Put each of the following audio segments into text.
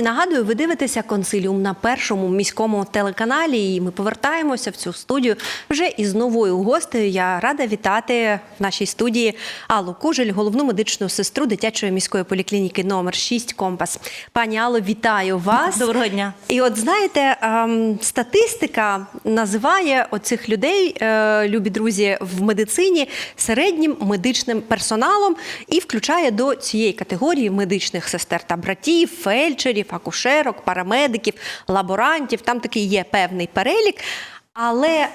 Друзі, нагадую, ви дивитеся консиліум на першому міському телеканалі. І ми повертаємося в цю студію вже із новою гостею. Я рада вітати в нашій студії Аллу Кужель, головну медичну сестру дитячої міської поліклініки номер 6 Компас. Пані Алло, вітаю вас. Доброго дня. І от знаєте, ем, статистика називає оцих людей, е, любі друзі, в медицині середнім медичним персоналом і включає до цієї категорії медичних сестер та братів, фельдшерів, акушерок, парамедиків, лаборантів. Там такий є певний перелік. Але е,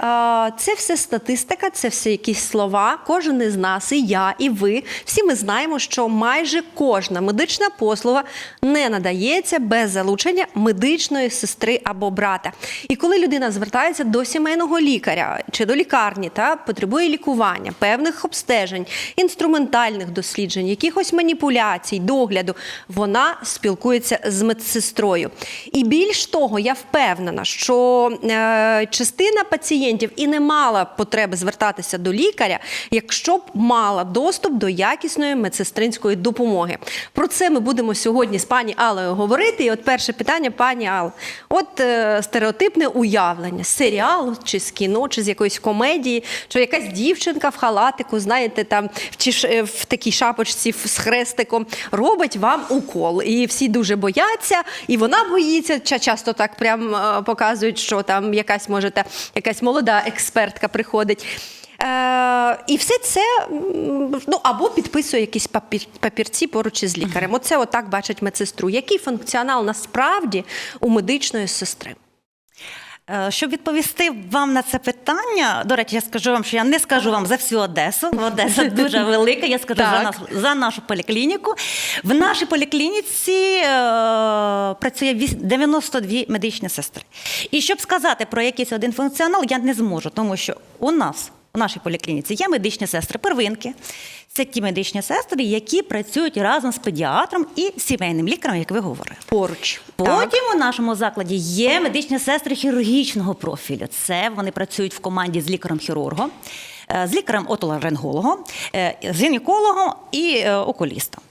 це все статистика, це все якісь слова. Кожен із нас, і я, і ви, всі ми знаємо, що майже кожна медична послуга не надається без залучення медичної сестри або брата. І коли людина звертається до сімейного лікаря чи до лікарні та потребує лікування, певних обстежень, інструментальних досліджень, якихось маніпуляцій, догляду, вона спілкується з медсестрою. І більш того, я впевнена, що е, частина пацієнтів і не мала потреби звертатися до лікаря, якщо б мала доступ до якісної медсестринської допомоги. Про це ми будемо сьогодні з пані Аллою говорити. І от перше питання, пані Ал, от е, стереотипне уявлення з серіалу чи з кіно, чи з якоїсь комедії, що якась дівчинка в халатику, знаєте, там в, ті е, в такій шапочці в- з хрестиком робить вам укол. І всі дуже бояться, і вона боїться. Часто так прям е, показують, що там якась може та якась молода експертка приходить. Е, і все це ну або підписує якісь папір, папірці поруч із лікарем. Оце отак бачить медсестру. Який функціонал насправді у медичної сестри? Е, Щоб відповісти вам на це питання, до речі, я скажу вам, що я не скажу вам за всю Одесу. Одеса дуже велика. Я скажу за, нас, за нашу поліклініку. В нашій поліклініці е, працює 92 медичні сестри. І щоб сказати про якийсь один функціонал, я не зможу, тому що у нас. У нашій поліклініці є медичні сестри первинки. Це ті медичні сестри, які працюють разом з педіатром і сімейним лікарем, як ви говорили. Поруч. Потім у нашому закладі є медичні сестри хірургічного профілю. Це вони працюють в команді з лікарем-хірургом, е, з лікарем отоларингологом, е, з гінекологом і е, окулістом.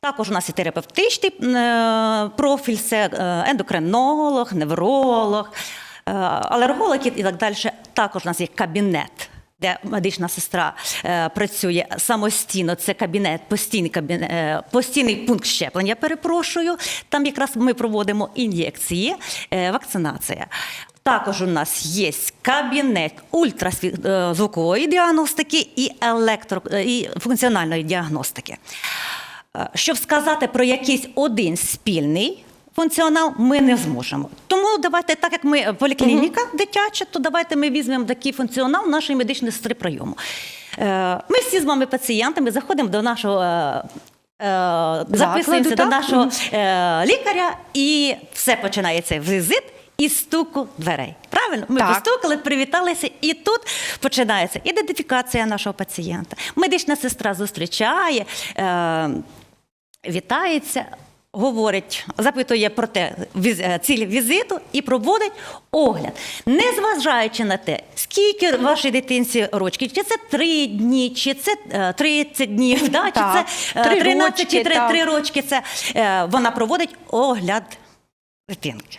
Також у нас є терапевтичний профіль, це ендокринолог, невролог, алерголог і так далі. Також у нас є кабінет. Де медична сестра е, працює самостійно, це кабінет, постійний кабінет, е, постійний пункт щеплення. Перепрошую. Там якраз ми проводимо ін'єкції, е, вакцинація. Також у нас є кабінет ультразвукової діагностики і електро е, і функціональної діагностики. Е, Щоб сказати про якийсь один спільний функціонал, ми не зможемо. Тому давайте, так як ми поліклініка дитяча, то давайте ми візьмемо такий функціонал нашої медичної сестри прийому. Е, Ми всі з вами пацієнтами заходимо до нашого. е, е, Записуємося до нашого лікаря, і все починається візит із стуку дверей. Правильно? Ми Так. постукали, привіталися, і тут починається ідентифікація нашого пацієнта. Медична сестра зустрічає, вітається. Говорить, запитує про те е, ціль візиту і проводить огляд, не зважаючи на те, скільки вашій дитинці рочків, чи це 3 дні, чи це е, 30 днів, да, чи це е, Три 13 чи рочки, 3, 3 рочки. Це е, вона проводить огляд дитинки.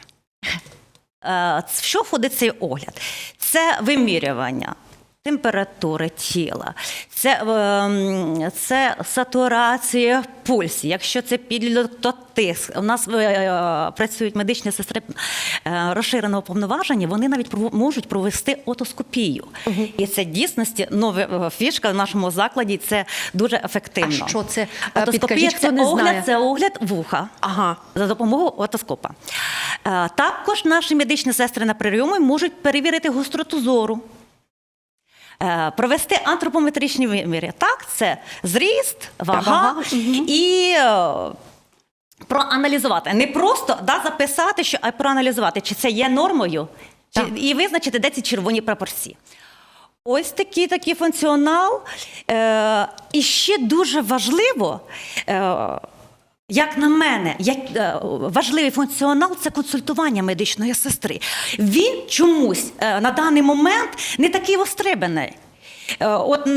Е, що входить цей огляд? Це вимірювання температури тіла, це, ем, це сатурація пульсу, якщо це підльототиск. У нас е, працюють медичні сестри е, розширеного повноваження, вони навіть можуть провести отоскопію. І це дійсності нова е, фішка в нашому закладі, це дуже ефективно. А що це? Е, Отоскопія це огляд, знає. це огляд вуха Ага. за допомогою отоскопа. Е, Також наші медичні сестри на прийомі можуть перевірити гостроту зору. Е, Провести антропометричні виміри. Так, це зріст, вага і е, проаналізувати. Не просто да, записати, що, а проаналізувати, чи це є нормою, чи, і визначити, де ці червоні прапорці. Ось такий такий функціонал. Е, і ще дуже важливо. Е, як на мене, як е, важливий функціонал це консультування медичної сестри. Він чомусь е, на даний момент не такий востребаний. Е, От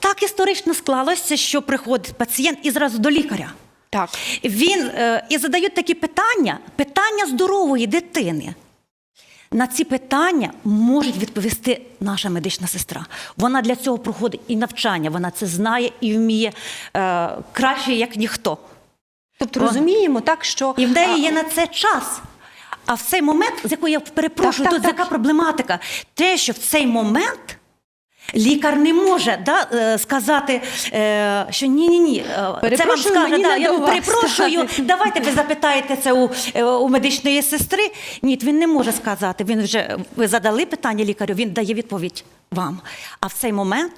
так історично склалося, що приходить пацієнт і зразу до лікаря. Так. Він е, і задають такі питання, питання здорової дитини. На ці питання може відповісти наша медична сестра. Вона для цього проходить і навчання, вона це знає і вміє е, краще, як ніхто. Тобто розуміємо так, що І в неї є на це час. А в цей момент, з якою я перепрошую, Так, так, тут так. яка проблематика? Те, що в цей момент лікар не може да, е, сказати, е, що ні, ні, ні, це вам скаже, да, я перепрошую, давайте ви запитаєте це у, е, у медичної сестри. Ні, він не може сказати. Він вже ви задали питання лікарю, він дає відповідь вам. А в цей момент,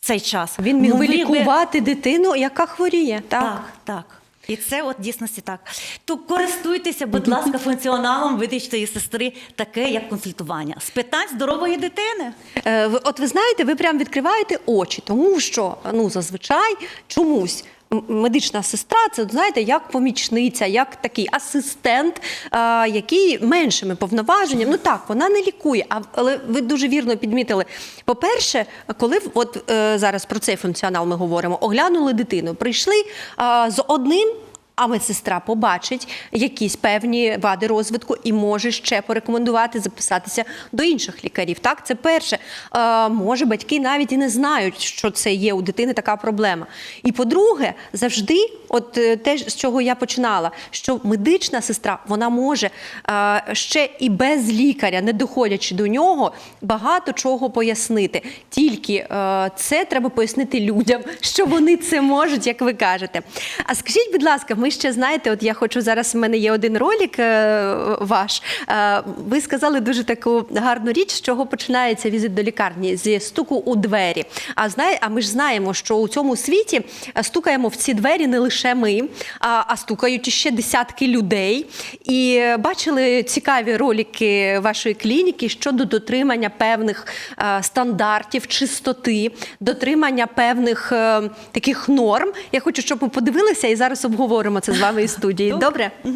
в цей час, він міг би могли лікувати дитину, яка хворіє. Так. так, так. І це от дійсності так. То користуйтеся, будь ласка, функціоналом видичної сестри, таке як консультування з питань здорової дитини. Е, ви- От ви знаєте, ви прям відкриваєте очі, тому що ну зазвичай чомусь. Медична сестра, це знаєте, як помічниця, як такий асистент, який меншими повноваженнями. Ну так, вона не лікує. А але ви дуже вірно підмітили. По-перше, коли от е, зараз про цей функціонал ми говоримо, оглянули дитину, прийшли з одним. А медсестра побачить якісь певні вади розвитку і може ще порекомендувати записатися до інших лікарів. Так, це перше. Е, може, батьки навіть і не знають, що це є у дитини така проблема. І по-друге, завжди, от е, те, з чого я починала, що медична сестра вона може е, ще і без лікаря, не доходячи до нього, багато чого пояснити. Тільки е, це треба пояснити людям, що вони це можуть, як ви кажете. А скажіть, будь ласка, ми ще знаєте, от я хочу зараз. в мене є один ролик е, ваш. Е, ви сказали дуже таку гарну річ, з чого починається візит до лікарні зі стуку у двері. А знає, а ми ж знаємо, що у цьому світі е, стукаємо в ці двері не лише ми, а, стукають ще десятки людей. І бачили цікаві ролики вашої клініки щодо дотримання певних стандартів чистоти, дотримання певних таких норм. Я хочу, щоб ми подивилися і зараз обговоримо це з вами із студії. Добре? Ой,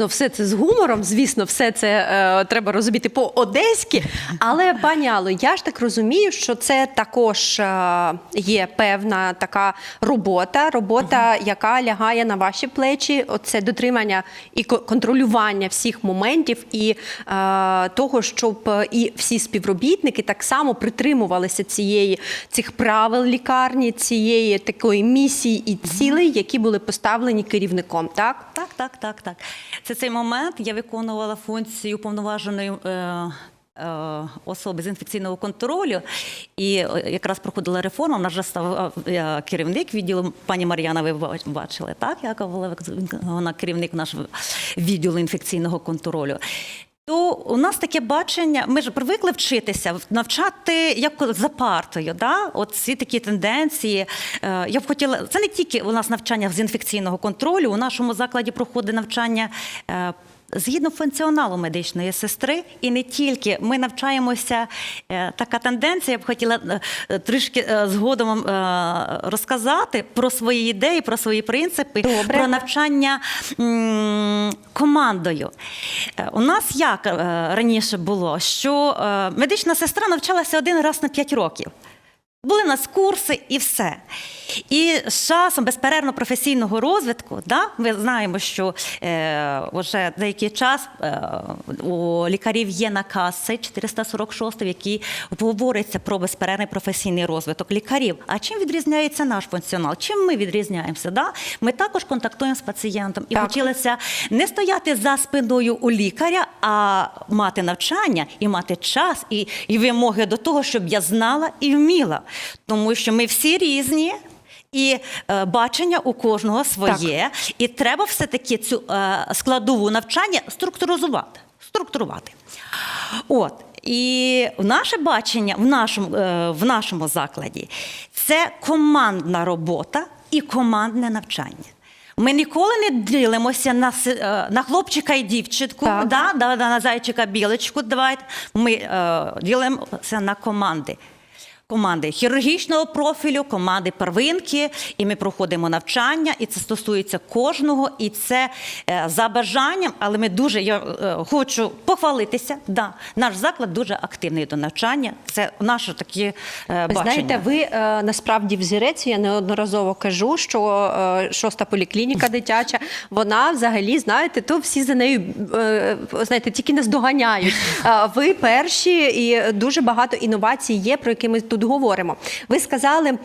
Звісно, все це з гумором. Звісно, все це е, треба розуміти по-одеськи. Але пані Алло, я ж так розумію, що це також е, є певна така робота, робота, яка лягає на ваші плечі. Оце дотримання і контролювання всіх моментів, і е, того, щоб і всі співробітники так само притримувалися цієї цих правил лікарні, цієї такої місії і цілей, які були поставлені керівником. Так. Так, так, так, так. Це цей момент я виконувала функцію повноваженої. Е, е, Особи з інфекційного контролю, і е, якраз проходила реформа. в нас вже став керівник відділу. Пані Мар'яна, ви бачили, так? Яка вона керівник нашого відділу інфекційного контролю. То у нас таке бачення, ми ж привикли вчитися, навчати як за партою. Да? От ці такі тенденції. Е, Я б хотіла, це не тільки у нас навчання з інфекційного контролю. У нашому закладі проходить навчання. Згідно функціоналу медичної сестри, і не тільки ми навчаємося. е, Така тенденція, я б хотіла е, трішки е, згодом розказати про свої ідеї, про свої принципи, Добре. про навчання командою. У нас як раніше було, що медична сестра навчалася один раз на 5 років. Були у нас курси і все. І з часом безперервно професійного розвитку, да, ми знаємо, що е, вже деякий час е, у лікарів є наказ цей 446, в який говориться про безперервний професійний розвиток лікарів. А чим відрізняється наш функціонал? Чим ми відрізняємося? Да? Ми також контактуємо з пацієнтом і Так. хотілося не стояти за спиною у лікаря, а мати навчання і мати час і, і вимоги до того, щоб я знала і вміла. Тому що ми всі різні. І е, бачення у кожного своє, і треба все-таки цю е, складову навчання структуризувати. структурувати. От. І наше бачення в нашому, е, в нашому закладі це командна робота і командне навчання. Ми ніколи не ділимося на, е, на хлопчика і дівчинку, Так. да, да, на зайчика білочку. Давайте. Ми е, ділимося на команди. Команди хірургічного профілю, команди первинки, і ми проходимо навчання, і це стосується кожного, і це е, за бажанням. Але ми дуже я е, хочу похвалитися. Да, наш заклад дуже активний до навчання. Це наше такі е, бачення. знаєте, ви насправді взірець, я неодноразово кажу, що шоста поліклініка дитяча, вона взагалі, знаєте, то всі за нею знаєте, тільки не здоганяють. Ви перші і дуже багато інновацій є, про які ми тут говоримо. Ви сказали, е,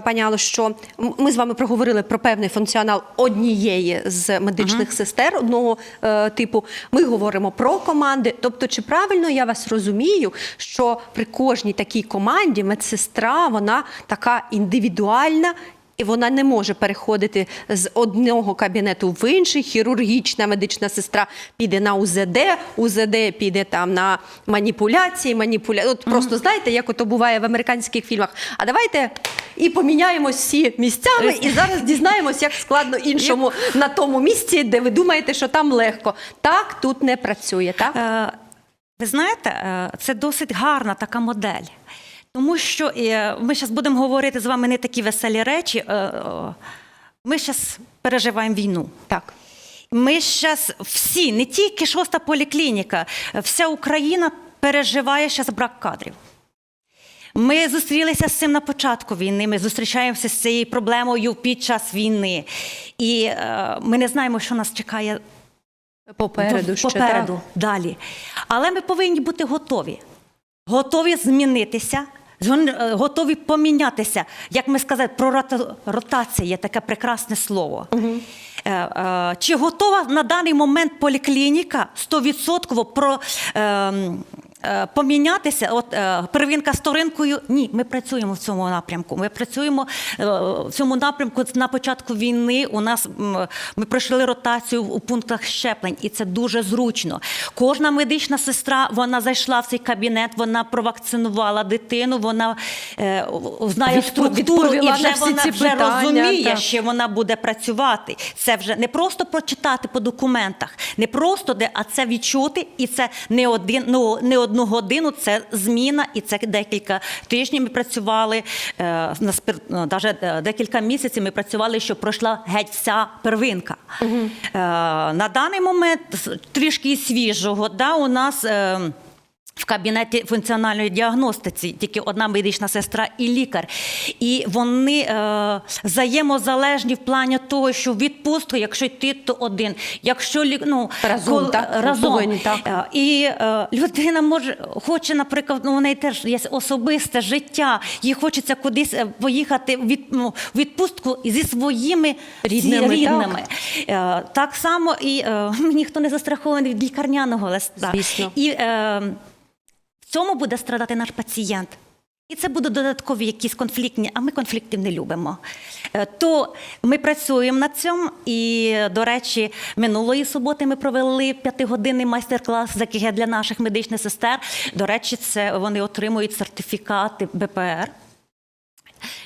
пані Алло, що ми з вами проговорили про певний функціонал однієї з медичних сестер одного е, типу. Ми говоримо про команди. Тобто, чи правильно я вас розумію, що при кожній такій команді медсестра вона така індивідуальна. І вона не може переходити з одного кабінету в інший. Хірургічна медична сестра піде на УЗД, УЗД піде там на маніпуляції, маніпуля... От просто знаєте, як ото буває в американських фільмах. А давайте і поміняємось всі місцями, і зараз дізнаємось, як складно іншому на тому місці, де ви думаєте, що там легко. Так тут не працює, так? Е, Ви знаєте, е, це досить гарна така модель. Тому що е, ми зараз будемо говорити з вами не такі веселі речі. е, е, Ми зараз переживаємо війну. Так. Ми зараз всі, не тільки шоста поліклініка, вся Україна переживає зараз брак кадрів. Ми зустрілися з цим на початку війни. Ми зустрічаємося з цією проблемою під час війни. І е, ми не знаємо, що нас чекає Попереду ще попереду так. далі. Але ми повинні бути готові. Готові змінитися, згон- е, готові помінятися. Як ми сказали, про рота- ротація є таке прекрасне слово. Е, е, Чи готова на даний момент поліклініка 100% про. Е, Помінятися, от е, первинка з торинкою. Ні, ми працюємо в цьому напрямку. Ми працюємо е, в цьому напрямку на початку війни. У нас ми пройшли ротацію у пунктах щеплень, і це дуже зручно. Кожна медична сестра вона зайшла в цей кабінет, вона провакцинувала дитину, вона знає структуру і вже вона вже питання, розуміє, так. що вона буде працювати. Це вже не просто прочитати по документах, не просто де, а це відчути, і це не один, ну не одну годину. Це зміна, і це декілька тижнів. Ми працювали е, на спир, навіть декілька місяців. Ми працювали, щоб пройшла геть вся первинка. Угу. на даний момент трішки свіжого. Да, у нас. В кабінеті функціональної діагностиці тільки одна медична сестра і лікар. І вони е, взаємозалежні в плані того, що відпустку, якщо йти, то один. Якщо ну, Разом, так? разом. Повинні, так. Е, І е, людина може хоче, наприклад, ну, у неї теж є особисте життя, їй хочеться кудись е, поїхати в від, ну, відпустку зі своїми Рідними, рідними. Е, так само і е, ніхто не застрахований від лікарняного листа. Звісно. І е, цьому буде страдати наш пацієнт. І це будуть додаткові якісь конфліктні, а ми конфліктів не любимо. Е, То ми працюємо над цьому. І, до речі, минулої суботи ми провели п'ятигодинний майстер-клас за для наших медичних сестер. До речі, це вони отримують сертифікати БПР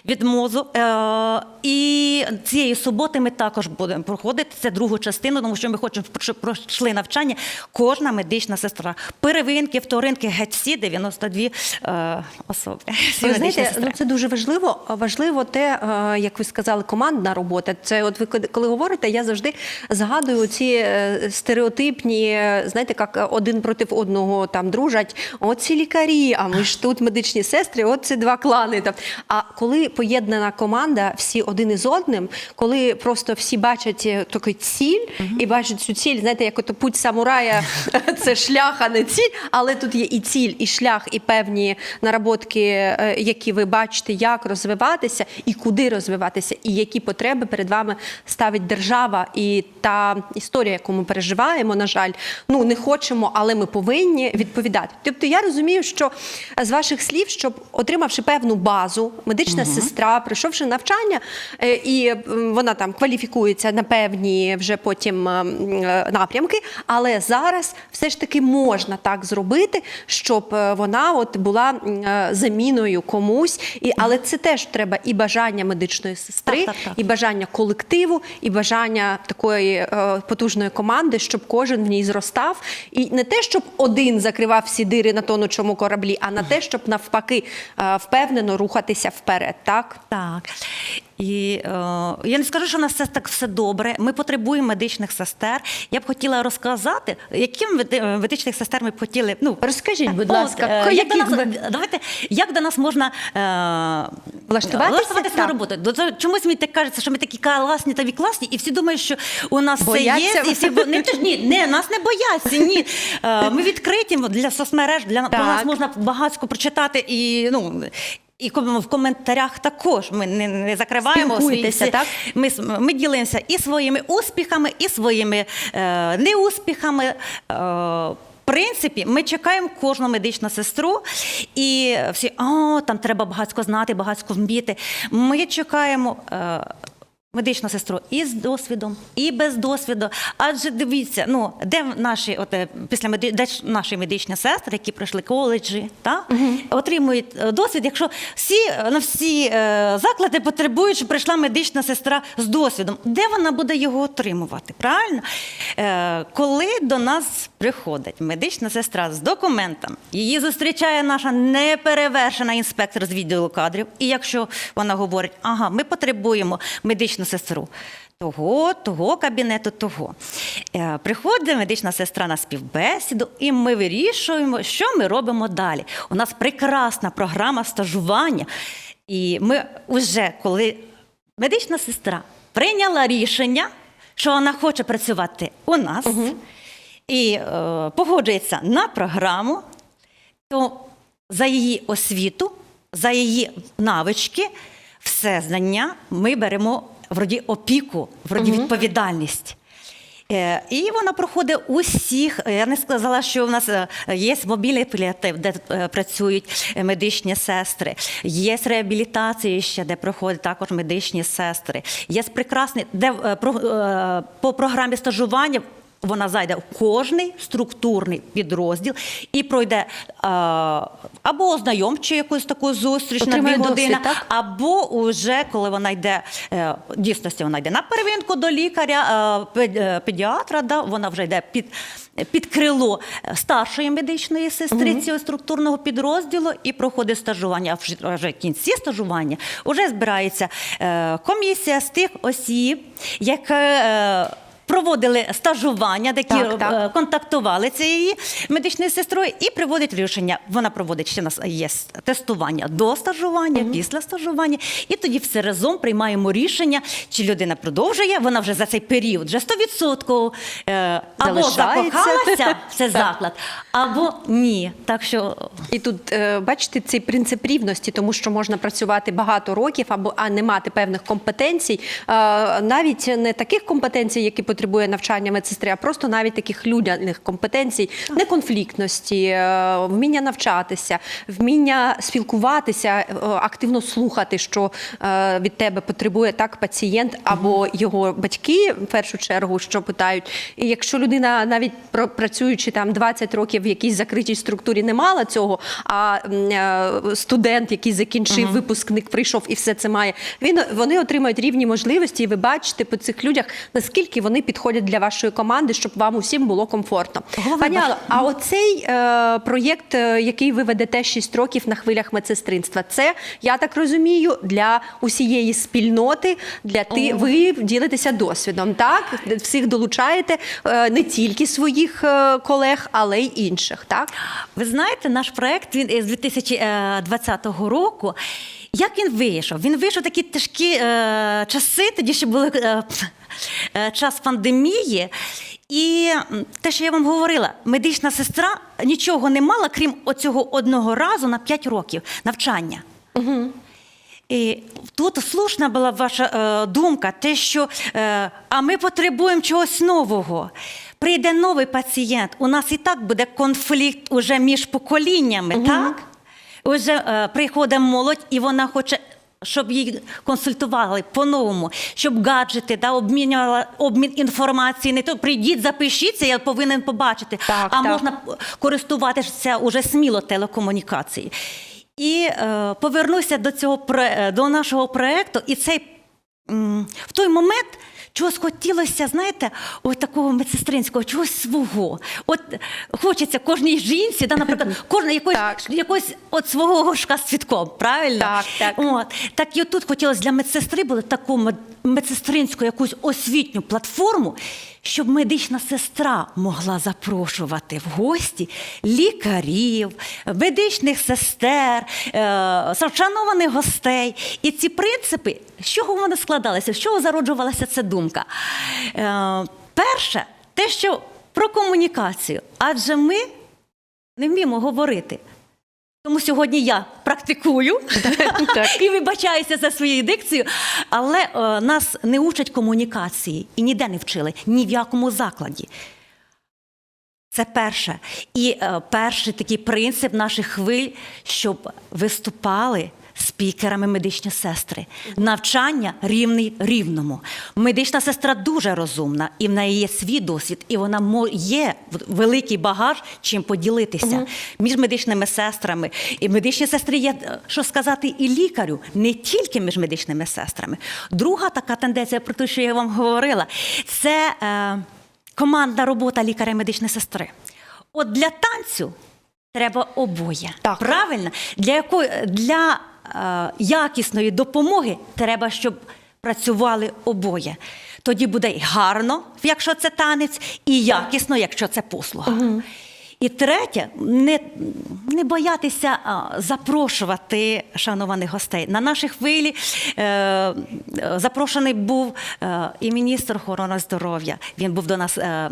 від МОЗу. Е, і цієї суботи ми також будемо проходити це другу частину, тому що ми хочемо, щоб пройшли навчання. Кожна медична сестра. Первинки, вторинки, геть всі 92 е, особи. Всі Ви знаєте, сестри. ну це дуже важливо. Важливо те, е, як ви сказали, командна робота. Це от ви коли- говорите, я завжди згадую ці е, стереотипні, знаєте, як один проти одного там дружать. Оці лікарі, а ми ж тут медичні сестри, от ці два клани. Там. А коли поєднана команда, всі один із одним, коли просто всі бачать е, таку ціль і бачать цю ціль, знаєте, як ото путь самурая, це шлях, а не ціль, але тут є і ціль, і шлях, і певні наработки, е, які ви бачите, як розвиватися і куди розвиватися, і які потреби перед вами ставить держава і та історія, яку ми переживаємо, на жаль, ну не хочемо, але ми повинні відповідати. Тобто я розумію, що з ваших слів, щоб отримавши певну базу, медична сестра, пройшовши навчання, е, і вона там кваліфікується на певні вже потім напрямки, але зараз все ж таки можна так зробити, щоб е, вона от була е, заміною комусь. І, але це теж треба і бажання медичної сестри, Так, так, так. і бажання колективу, і бажання такої потужної команди, щоб кожен в ній зростав. І не те, щоб один закривав всі дири на тонучому кораблі, а на те, щоб навпаки впевнено рухатися вперед. Так Так. І е, я не скажу, що у нас все так все добре. Ми потребуємо медичних сестер. Я б хотіла розказати, яким е, медичних сестер ми б хотіли. Ну Розкажіть, будь от, ласка, е, як до нас, ви- давайте, як до нас можна е, на Так. роботу? Чомусь мені так кажеться, що ми такі класні та класні, і всі думають, що у нас Бояться? все є, і всі бо- не, ні, не, нас не бояться. Ні. Е, ми відкриті для соцмереж, для про нас можна багатько прочитати і ну. І в коментарях також ми не, не закриваємо Спілкуєтеся, так? Ми, ми ділимося і своїми успіхами, і своїми е, неуспіхами. Е, в принципі, ми чекаємо кожну медичну сестру, і всі о, там треба багатько знати, багатько вміти. Ми чекаємо. Е, Медичну сестру і з досвідом, і без досвіду. Адже дивіться, ну де наші, от е, після меди, де наші медичні сестри, які пройшли коледжі, та отримують е, досвід. Якщо всі е, на всі е, заклади потребують, щоб прийшла медична сестра з досвідом, де вона буде його отримувати? Правильно? Е, коли до нас приходить медична сестра з документом, її зустрічає наша неперевершена інспектор з відділу кадрів. І якщо вона говорить, ага, ми потребуємо медичну сестру. Того, того кабінету, того. Е, приходить медична сестра на співбесіду, і ми вирішуємо, що ми робимо далі. У нас прекрасна програма стажування. І ми вже, коли медична сестра прийняла рішення, що вона хоче працювати у нас і е, погоджується на програму, то за її освіту, за її навички, все знання ми беремо вроді опіку, вроді відповідальність. Е, І вона проходить усіх. е, Я не сказала, що в нас е, є мобільний паліатив, де працюють медичні сестри, є реабілітація ще, де проходять також медичні сестри. Є прекрасний, де по програмі стажування. Вона зайде в кожний структурний підрозділ і пройде е, або ознайомчу якусь таку зустріч на Отримає дві досвід, години, або уже коли вона йде е, дійсності, вона йде на первинку до лікаря, е, педіатра, да, вона вже йде під, під крило старшої медичної сестри цього структурного підрозділу і проходить стажування. А вже- в кінці стажування вже збирається комісія з тих осіб, яка. Проводили стажування, які Так, так. е, контактували цією медичною сестрою і приводить рішення. Вона проводить ще нас є тестування до стажування, після стажування, і тоді все разом приймаємо рішення, чи людина продовжує. Вона вже за цей період вже 100% е, або закохалася в цей заклад, або ні. Так що І тут е, бачите цей принцип рівності, тому що можна працювати багато років або а не мати певних компетенцій, е, навіть не таких компетенцій, які потребує навчання медсестри, а просто навіть таких людяних компетенцій, неконфліктності, е, вміння навчатися, вміння спілкуватися, е, активно слухати, що е, від тебе потребує так пацієнт або його батьки в першу чергу, що питають. І якщо людина навіть працюючи там 20 років в якійсь закритій структурі не мала цього, а студент, який закінчив випускник, прийшов і все це має. Він вони отримають рівні можливості, і ви бачите по цих людях, наскільки вони підходять для вашої команди, щоб вам усім було комфортно. Пані Алло, а оцей е, проєкт, е, який ви ведете 6 років на хвилях медсестринства, це я так розумію для усієї спільноти, для ти ви ділитеся досвідом. Так всіх долучаєте е, не тільки своїх е, колег, але й інших. Так Ви знаєте, наш проект він з 2020 року. Як він вийшов? Він вийшов в такі тяжкі е, часи, тоді ще були е, е, час пандемії. І те, що я вам говорила, медична сестра нічого не мала, крім оцього одного разу на 5 років навчання. І тут слушна була ваша е, думка, те, що е, а ми потребуємо чогось нового. Прийде новий пацієнт. У нас і так буде конфлікт уже між поколіннями, так? Уже е, приходить молодь, і вона хоче. Щоб її консультували по-новому, щоб гаджети да, обмінювали обмін інформації. Не то прийдіть, запишіться, я повинен побачити. Так, а так. можна користуватися уже сміло телекомунікації. І е, повернуся до цього до нашого проекту. І цей в той момент чогось хотілося, знаєте, от такого медсестринського, чогось свого. От хочеться кожній жінці, да, наприклад, кожна якось, якоїсь якось от свого горшка з цвітком, правильно? Так, так. От. Так і отут хотілося для медсестри було таку мед- медсестринську якусь освітню платформу, щоб медична сестра могла запрошувати в гості лікарів, медичних сестер, е, шанованих гостей. І ці принципи, з чого вони складалися, з чого зароджувалася ця думка? Е, перше, те, що про комунікацію, адже ми не вміємо говорити. Тому сьогодні я практикую Так. і вибачаюся за свою дикцію, але е, нас не учать комунікації і ніде не вчили, ні в якому закладі. Це перше. І е, перший такий принцип наших хвиль, щоб виступали спікерами медичні сестри. Навчання рівний рівному. Медична сестра дуже розумна, і в неї є свій досвід, і вона є великий багаж, чим поділитися між медичними сестрами. І медичні сестри є, що сказати, і лікарю, не тільки між медичними сестрами. Друга така тенденція, про те, що я вам говорила, це. Е, командна робота лікаря і медичної сестри. От для танцю треба обоє. Так. Правильно? Для якої для якісної допомоги треба, щоб працювали обоє. Тоді буде й гарно, якщо це танець, і якісно, якщо це послуга. І третє, не, не боятися а, запрошувати шанованих гостей. На нашій хвилі е, е, запрошений був е, і міністр охорони здоров'я. Він був до нас. Е,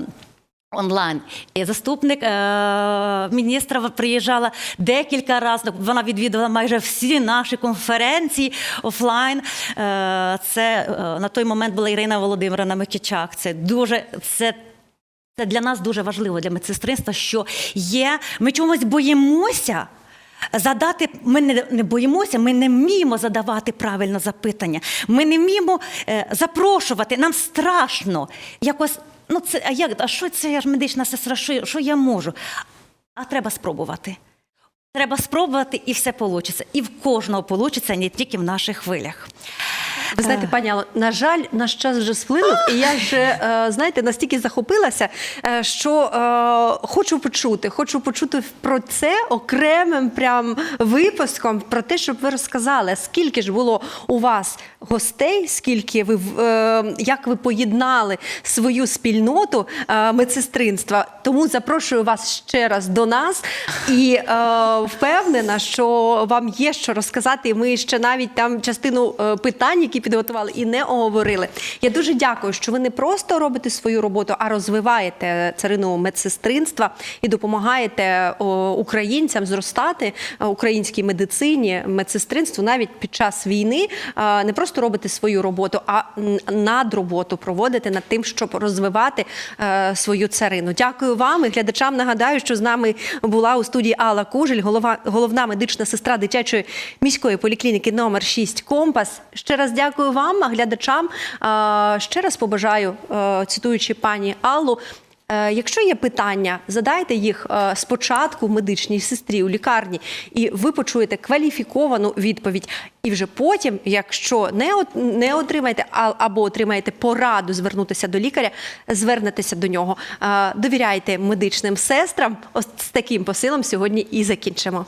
Онлайн і заступник е- міністра приїжджала декілька разів. Вона відвідувала майже всі наші конференції офлайн. Е- це е, на той момент була Ірина Володимирівна Микичак. Це дуже це це для нас дуже важливо для медсестринства, що є. Ми чомусь боїмося. Задати, ми не, не боїмося, ми не вміємо задавати правильно запитання. Ми не вміємо е, запрошувати. Нам страшно. Якось, ну це, а як, а що це ж медична сестра? Що, що я можу? А треба спробувати. Треба спробувати, і все вийде. І в кожного вийде, не тільки в наших хвилях. Ви знаєте, пані Алло, на жаль, наш час вже сплинув, і я вже е, знаєте настільки захопилася, е, що е, хочу почути, хочу почути про це окремим прям випуском, про те, щоб ви розказали, скільки ж було у вас гостей, скільки ви е, як ви поєднали свою спільноту е, медсестринства. Тому запрошую вас ще раз до нас і е, впевнена, що вам є що розказати. І Ми ще навіть там частину е, питань, які підготували, і не оговорили. Я дуже дякую, що ви не просто робите свою роботу, а розвиваєте царину медсестринства і допомагаєте українцям зростати е, українській медицині, медсестринству навіть під час війни. е, Не просто робите свою роботу, а н- надроботу проводите над тим, щоб розвивати е, свою царину. Дякую вам і глядачам. Нагадаю, що з нами була у студії Алла Кужель, голова, головна медична сестра дитячої міської поліклініки номер 6 Компас. Ще раз дякую вам, а глядачам. Ще раз побажаю, цитуючи пані Аллу. Е, Якщо є питання, задайте їх е, спочатку медичній сестрі у лікарні, і ви почуєте кваліфіковану відповідь. І вже потім, якщо не, от- не отримаєте або отримаєте пораду звернутися до лікаря, звернетеся до нього. Е, Довіряйте медичним сестрам. Ось з таким посилом сьогодні і закінчимо.